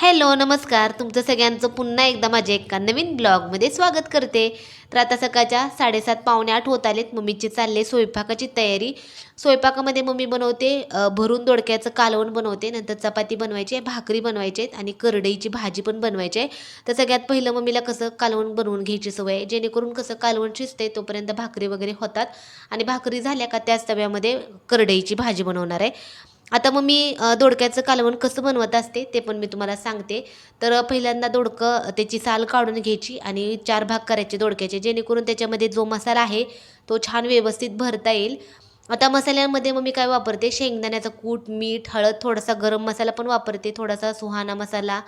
Hello नमस्कार. तुमचं सगळ्यांचं पुन्हा एकदा माझ्या एका नवीन ब्लॉगमध्ये स्वागत करते. तर आता सकाळच्या साडेसात पावणे आठ होत आलेत. मम्मीची चालले स्वयंपाकाची तयारी. स्वयंपाकामध्ये मम्मी बनवते भरून दोडक्याचं कालवण बनवते नंतर चपाती बनवायची आहे भाकरी बनवायची आहेत आणि करडईची भाजी पण बनवायची आहे. तर सगळ्यात पहिलं मम्मीला कसं कालवण बनवून घ्यायची सवय आहे जेणेकरून कसं कालवण शिजते तोपर्यंत भाकरी वगैरे होतात. आणि भाकरी झाल्या का त्याच तव्यामध्ये करडईची भाजी बनवणार आहे. आता मग मी दोडक्याचं कालवण कसं बनवत असते ते पण मी तुम्हाला सांगते. तर पहिल्यांदा दोडकं त्याची साल काढून घ्यायची आणि चार भाग करायचे दोडक्याचे जेणेकरून त्याच्यामध्ये जो मसाला आहे तो छान व्यवस्थित भरता येईल. आता मसाल्यामध्ये मग मी काय वापरते? शेंगदाण्याचं कूट मीठ हळद थोडासा गरम मसाला पण वापरते थोडासा सुहाना मसाला.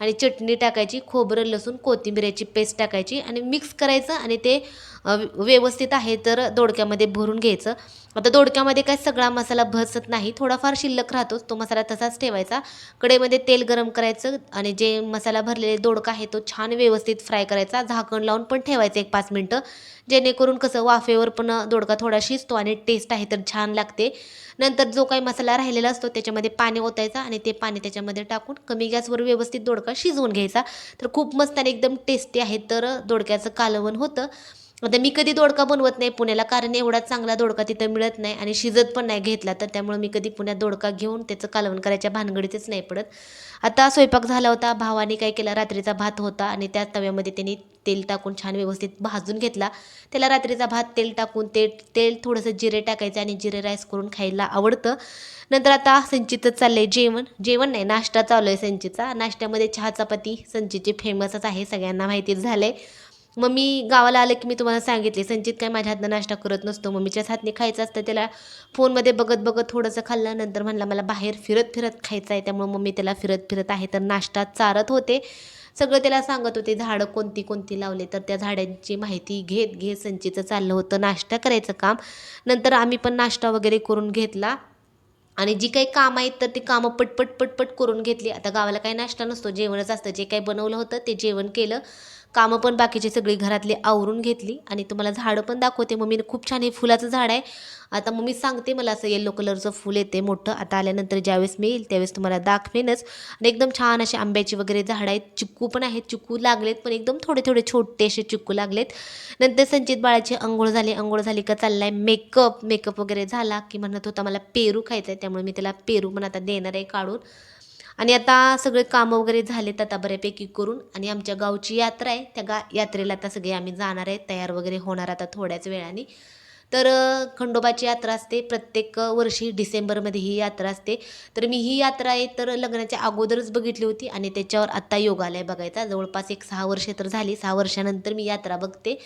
आणि चटणी टाकायची खोबरं लसूण कोथिंबिऱ्याची पेस्ट टाकायची आणि मिक्स करायचं आणि ते व्यवस्थित आहे तर दोडक्यामध्ये भरून घ्यायचं. आता दोडक्यामध्ये काय सगळा मसाला भसत नाही थोडाफार शिल्लक राहतोच तो मसाला तसाच ठेवायचा. कढईमध्ये तेल गरम करायचं आणि जे मसाला भरलेले दोडका आहे तो छान व्यवस्थित फ्राय करायचा. झाकण लावून पण ठेवायचं एक पाच मिनटं. जेणेकरून कसं वाफेवर पण दोडका थोडा शिजतो आणि टेस्ट आहे तर छान लागते. नंतर जो काही मसाला राहिलेला असतो त्याच्यामध्ये पाणी ओतायचा आणि ते पाणी त्याच्यामध्ये टाकून कमी गॅसवर व्यवस्थित दोडका शिजवून घ्यायचा? तर खूप मस्त आणि एकदम टेस्टी आहे. तर दोडक्याचं कालवण होतं. आता मी कधी दोडका बनवत नाही पुण्याला कारण एवढा चांगला दोडका तिथं मिळत नाही आणि शिजत पण नाही घेतला तर त्यामुळे मी कधी पुण्यात दोडका घेऊन त्याचं कालवण करायच्या भानगडीतच नाही पडत. आता स्वयंपाक झाला होता भावाने काय केला रात्रीचा भात होता आणि त्या तव्यामध्ये त्यांनी तेल टाकून छान व्यवस्थित भाजून घेतला. त्याला रात्रीचा भात तेल टाकून ते तेल थोडंसं जिरे टाकायचं आणि जिरे राईस करून खायला आवडतं. नंतर आता संचितच चाललं आहे जेवण. जेवण नाही नाश्ता चालू आहे संचितचा. नाश्त्यामध्ये चहा चपाती संचितची फेमसच आहे सगळ्यांना माहितीच झालं आहे मग मी गावाला आलं की मी तुम्हाला सांगितले संचित काय माझ्या हातनं नाश्ता करत नसतो मम्मीच्याच हातने खायचं असतं त्याला फोनमध्ये बघत बघत थोडंसं खाल्लं नंतर म्हणला मला बाहेर फिरत फिरत खायचं आहे. त्यामुळे मम्मी त्याला फिरत फिरत आहे तर नाश्ता चारत होते. सगळं त्याला सांगत होते झाडं कोणती कोणती लावले? तर त्या झाडांची माहिती घेत घेत संचितचं चाललं होतं नाश्ता करायचं काम. नंतर आम्ही पण नाश्ता वगैरे करून घेतला. आणि जी काही कामं आहेत तर ती कामं पटपट पटपट करून घेतली. आता गावाला काही नाश्ता नसतो जेवणच असतं जे काही बनवलं होतं ते जेवण केलं. कामं पण बाकीची सगळी घरातली आवरून घेतली आणि तुम्हाला झाडं पण दाखवते. मम्मीने खूप छान हे फुलाचं झाड आहे. आता मम्मी सांगते मला असं येल्लो कलरचं फुल येते मोठं. आता आल्यानंतर ज्यावेळेस मी येईल त्यावेळेस तुम्हाला दाखवेनच. आणि एकदम छान असे आंब्याची वगैरे झाडं आहेत. चिक्कू पण आहेत. चिक्कू लागलेत पण एकदम थोडे थोडे छोटे असे चिक्कू लागलेत. नंतर संचित बाळाची अंघोळ झाली. अंघोळ झाली का चाललाय मेकअप मेकअप वगैरे झाला की म्हणत होता मला पेरू खायचा आहे त्यामुळे मी त्याला पेरू पण आता देणार आहे काढून. आणि आता सगळे कामं वगैरे झालेत आता बऱ्यापैकी करून आणि आमच्या गावची यात्रा आहे. त्या गा यात्रेला आता सगळे आम्ही जाणार आहे. तयार वगैरे होणार आता थोड्याच वेळाने. तर खंडोबाची यात्रा असते. प्रत्येक वर्षी डिसेंबरमध्ये ही यात्रा असते. तर मी ही यात्रा आहे तर लग्नाच्या अगोदरच बघितली होती आणि त्याच्यावर आत्ता योग आला आहे बघायचा. जवळपास एक सहा वर्षे तर झाली. सहा वर्षानंतर मी यात्रा बघते.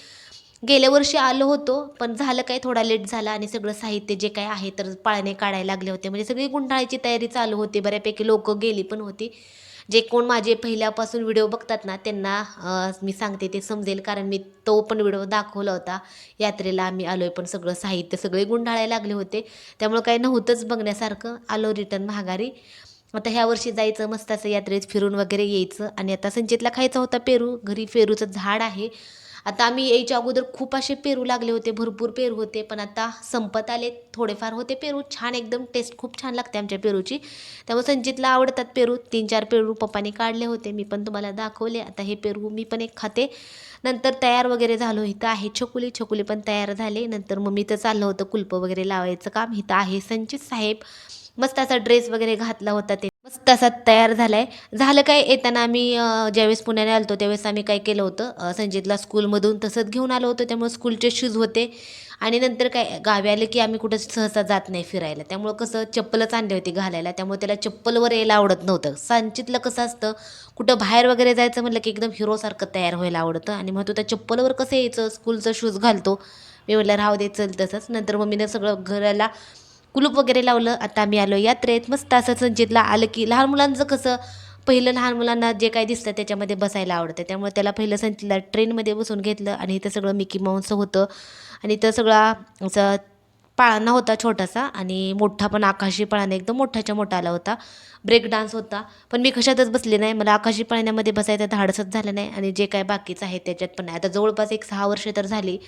गेल्या वर्षी आलो होतो पण झालं काय? थोडा लेट झाला आणि सगळं साहित्य जे काय आहे तर पाळणे काढायला लागले होते. म्हणजे सगळी गुंडाळायची तयारी चालू होती. बऱ्यापैकी लोक गेली पण होती. जे कोण माझे पहिल्यापासून व्हिडिओ बघतात ना त्यांना मी सांगते ते समजेल. कारण मी तो पण व्हिडिओ दाखवला होता. यात्रेला आम्ही आलो आहे पण सगळं साहित्य सगळे गुंडाळायला लागले होते. त्यामुळे काही नव्हतंच बघण्यासारखं. आलो रिटर्न महागारी. आता ह्या वर्षी जायचं मस्त असं यात्रेत फिरून वगैरे यायचं. आणि आता संचितला खायचा होता पेरू. घरी पेरूचं झाड आहे. आता आम्ही यायच्या अगोदर खूप असे पेरू लागले होते भरपूर पेरू होते पण आता संपत आले थोडेफार होते पेरू. छान एकदम टेस्ट खूप छान लागते आमच्या पेरूची. त्यामुळे संजितला आवडतात पेरू. तीन चार पेरू पप्पाने काढले होते मी पण तुम्हाला दाखवले. आता हे पेरू मी पण एक खाते. नंतर तयार वगैरे झालो इथं आहे छकुली. छकुली पण तयार झाले. नंतर मग मी तर चाललं होतं कुलपं वगैरे लावायचं काम. इथं आहे संचित साहेब. मस्त असा ड्रेस वगैरे घातला होता ते मस्त तयार झाला आहे झालं काय येताना आम्ही ज्यावेळेस पुण्याने आलो त्यावेळेस आम्ही काय केलं होतं संजितला स्कूलमधून तसंच घेऊन आलो होतो त्यामुळे स्कूलचे शूज होते. आणि नंतर काय गावी आले की आम्ही कुठं सहसा जात नाही फिरायला. त्यामुळं कसं चप्पलच आणली होती घालायला त्यामुळे त्याला चप्पलवर यायला आवडत नव्हतं. संचितलं कसं असतं कुठं बाहेर वगैरे जायचं म्हटलं की एकदम हिरोसारखं तयार व्हायला आवडतं. आणि मग तो त्या चप्पलवर कसं यायचं स्कूलचं शूज घालतो. मी म्हटलं राहू दे चल तसंच. नंतर मम्मीनं सगळं घराला कुलूप वगैरे लावलं आता आम्ही आलो. यात्रेत मस्त असं संचितला आलं की लहान मुलांचं कसं पहिलं लहान मुलांना जे काही दिसतं त्याच्यामध्ये बसायला आवडतं. त्यामुळे त्याला पहिलं संचितला ट्रेनमध्ये बसून घेतलं आणि इथं सगळं मिकी माऊंसं होतं. आणि इथं सगळा असं पाळणा होता छोटासा आणि मोठा पण आकाशी पाळणा एकदम मोठाच्या मोठा आला होता. ब्रेक डान्स होता. पण मी कशातच बसले नाही. मला आकाशी पाळण्यामध्ये बसायचं धाडसच झालं नाही आणि जे काय बाकीचं आहे त्याच्यात पण नाही. आता जवळपास एक सहा वर्ष तर झाली.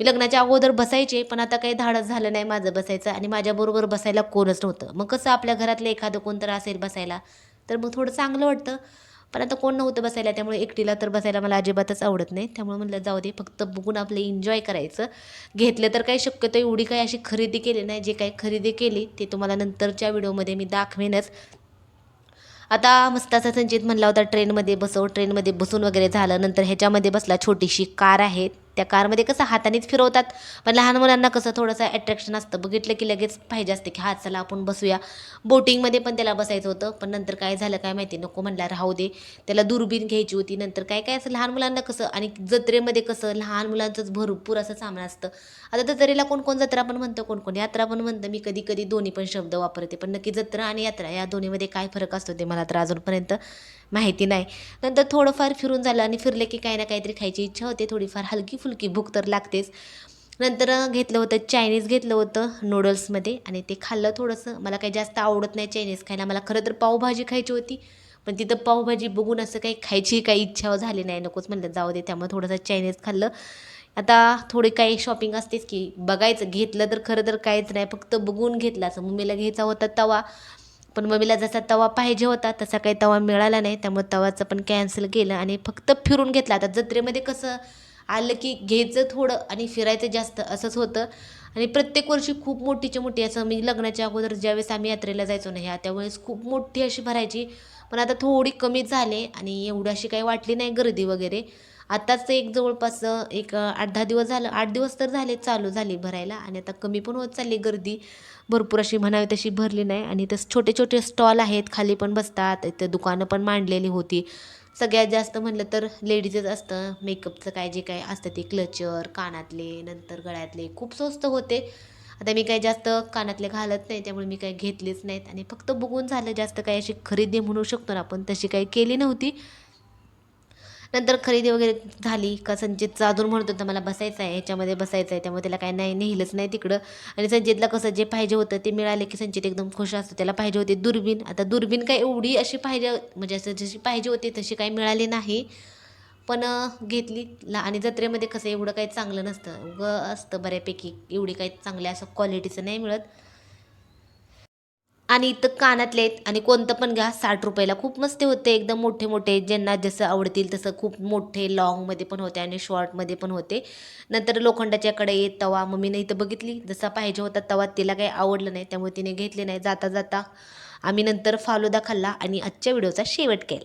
मी लग्नाच्या अगोदर बसायचे पण आता काही धाडस झालं नाही माझं बसायचं आणि माझ्याबरोबर बसायला कोणच नव्हतं. मग कसं आपल्या घरातलं एखादं कोण तर असेल बसायला तर मग थोडं चांगलं वाटतं. पण आता कोण नव्हतं बसायला त्यामुळे एकटीला तर बसायला मला अजिबातच आवडत नाही. त्यामुळे म्हटलं जाऊ दे फक्त बघून आपलं एन्जॉय करायचं. घेतलं तर काही शक्यतो एवढी काही अशी खरेदी केली नाही जे काही खरेदी केली ते तुम्हाला नंतरच्या व्हिडिओमध्ये मी दाखवेनच. आता मस्त असा संचित म्हणला होता ट्रेनमध्ये बसव ट्रेनमध्ये बसून वगैरे झालं नंतर ह्याच्यामध्ये बसला छोटीशी कार आहे. त्या कारमध्ये कसं हातानेच फिरवतात. पण लहान मुलांना कसं थोडंसं अट्रॅक्शन असतं. बघितलं की लगेच पाहिजे असते की हात चला आपण बसूया. बोटिंगमध्ये पण त्याला बसायचं होतं. पण नंतर काय झालं काय माहिती नको म्हणला राहू दे. त्याला दुर्बीण घ्यायची होती. नंतर काय काय असं लहान मुलांना कसं आणि जत्रेमध्ये कसं लहान मुलांचंच भरपूर असं सामान असतं. आता जत्रेला कोण कोण जत्रा पण म्हणतं कोण कोण यात्रा पण म्हणतं. मी कधी कधी दोन्ही पण शब्द वापरते. पण नक्की जत्रा आणि यात्रा या दोन्हीमध्ये काय फरक असतो ते मला तर अजूनपर्यंत माहिती नाही. नंतर थोडंफार फिरून झालं आणि फिरले की काही ना काहीतरी खायची इच्छा होते. थोडीफार हलकी फुलकी भूक तर लागतेच. नंतर घेतलं होतं चायनीज घेतलं होतं नूडल्समध्ये आणि ते खाल्लं थोडंसं. मला काही जास्त आवडत नाही चायनीज खायला. मला खरं तर पावभाजी खायची होती. पण तिथं पावभाजी बघून असं काही खायची काही इच्छा झाली नाही. नकोच म्हणलं जाऊ दे. त्यामुळे थोडंसं चायनीज खाल्लं. आता थोडी काही शॉपिंग असतेच की बघायचं. घेतलं तर खरं तर काहीच नाही. फक्त बघून घेतलं. असं मम्मीला घ्यायचा होता तवा. पण मम्मीला जसा तवा पाहिजे होता तसा काही तवा मिळाला नाही. त्यामुळे तवाचं पण कॅन्सल केलं आणि फक्त फिरून घेतला. आता जत्रेमध्ये कसं आलं की घ्यायचं थोडं आणि फिरायचं जास्त असंच होतं. आणि प्रत्येक वर्षी खूप मोठीच्या मोठी असं मी लग्नाच्या अगोदर ज्यावेळेस आम्ही यात्रेला जायचो ना ह्या त्यावेळेस खूप मोठी अशी भरायची. पण आता थोडी कमी झाले आणि एवढी अशी काही वाटली नाही गर्दी वगैरे. आत्ताच एक जवळपास एक आठ दहा दिवस झालं आठ दिवस तर झाले चालू झाली भरायला आणि आता कमी पण होत चालली गर्दी. भरपूर अशी म्हणावी तशी भरली नाही आणि तसं छोटे छोटे स्टॉल आहेत खाली पण बसतात इथं दुकानं पण मांडलेली होती. सगळ्यात जास्त म्हणलं तर लेडीजच असतं मेकअपचं काय जे काय असतं ते क्लचर कानातले नंतर गळ्यातले खूप स्वस्त होते. आता मी काही जास्त कानातले घालत नाही त्यामुळे मी काही घेतलेच नाहीत. आणि फक्त बघून झालं जास्त काही अशी खरेदी म्हणू शकतो ना आपण तशी काही केली नव्हती. नंतर खरेदी वगैरे झाली का संचितचा अजून म्हणत होता मला बसायचं आहे ह्याच्यामध्ये बसायचं आहे त्यामुळे त्याला काय नाही नेहिलंच नाही तिकडं. आणि संजितला कसं जे पाहिजे होतं ते मिळाले की संजित एकदम खुश असतो. त्याला पाहिजे होती दुर्बीण. आता दुर्बीण काय एवढी अशी पाहिजे म्हणजे असं जशी पाहिजे होती तशी काही मिळाली नाही. पण घेतली. ला आणि जत्रेमध्ये कसं एवढं काही चांगलं नसतं. ग असतं बऱ्यापैकी एवढी काही चांगल्या असं क्वालिटीचं नाही मिळत. आणि इथं कानातले आहेत. आणि कोणतं पण घ्या साठ रुपयाला खूप मस्त होते. एकदम मोठे मोठे ज्यांना जसं आवडतील तसं खूप मोठे लॉंगमध्ये पण होते आणि शॉर्टमध्ये पण होते. नंतर लोखंडाच्याकडे येत तवा मम्मीने इथं बघितली. जसा पाहिजे होता तवा तिला काही आवडलं नाही. त्यामुळे तिने घेतले नाही. जाता जाता आम्ही नंतर फालुदा खाल्ला आणि आजच्या व्हिडिओचा शेवट केला.